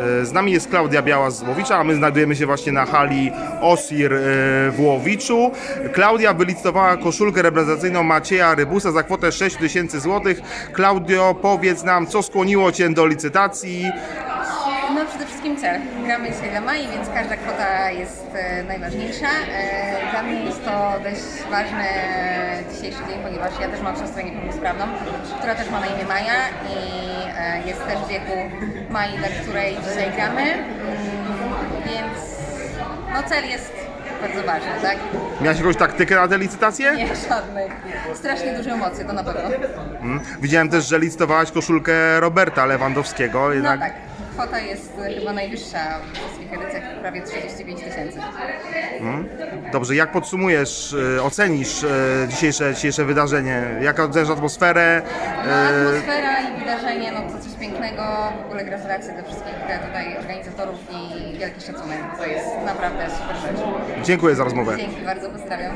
E, Z nami jest Klaudia Biała z Łowicza, a my znajdujemy się właśnie na hali Osir e, w Łowiczu. Klaudia wylicytowała koszulkę reprezentacyjną Macieja Rybusa za kwotę 6 tysięcy złotych. Klaudio, powiedz nam, co skłoniło Cię do licytacji? No przede wszystkim cel. Gramy dzisiaj dla Mai, więc każda kwota jest e, najważniejsza. Dla mnie jest to dość ważny dzisiejszy dzień, ponieważ ja też mam siostrę niepełnosprawną, która też ma na imię Maja i jest też w wieku Mai, dla której dzisiaj gramy. Mm, więc no cel jest bardzo ważny, tak? Miałaś jakąś taktykę na tę licytację? Nie, żadnych. Strasznie duże emocje, to na pewno. Mm. Widziałem też, że licytowałaś koszulkę Roberta Lewandowskiego. No Jednak tak. Kwota jest e, chyba najwyższa w wszystkich edycjach, prawie 35 tysięcy. Dobrze, jak podsumujesz, e, ocenisz e, dzisiejsze, dzisiejsze wydarzenie? Jak oceniasz atmosferę? No, atmosfera i wydarzenie, no to coś pięknego. W ogóle gratulacje dla wszystkich e, tutaj organizatorów i wielki szacunek. To jest naprawdę super rzecz. Dziękuję za rozmowę. Dzięki bardzo, pozdrawiam.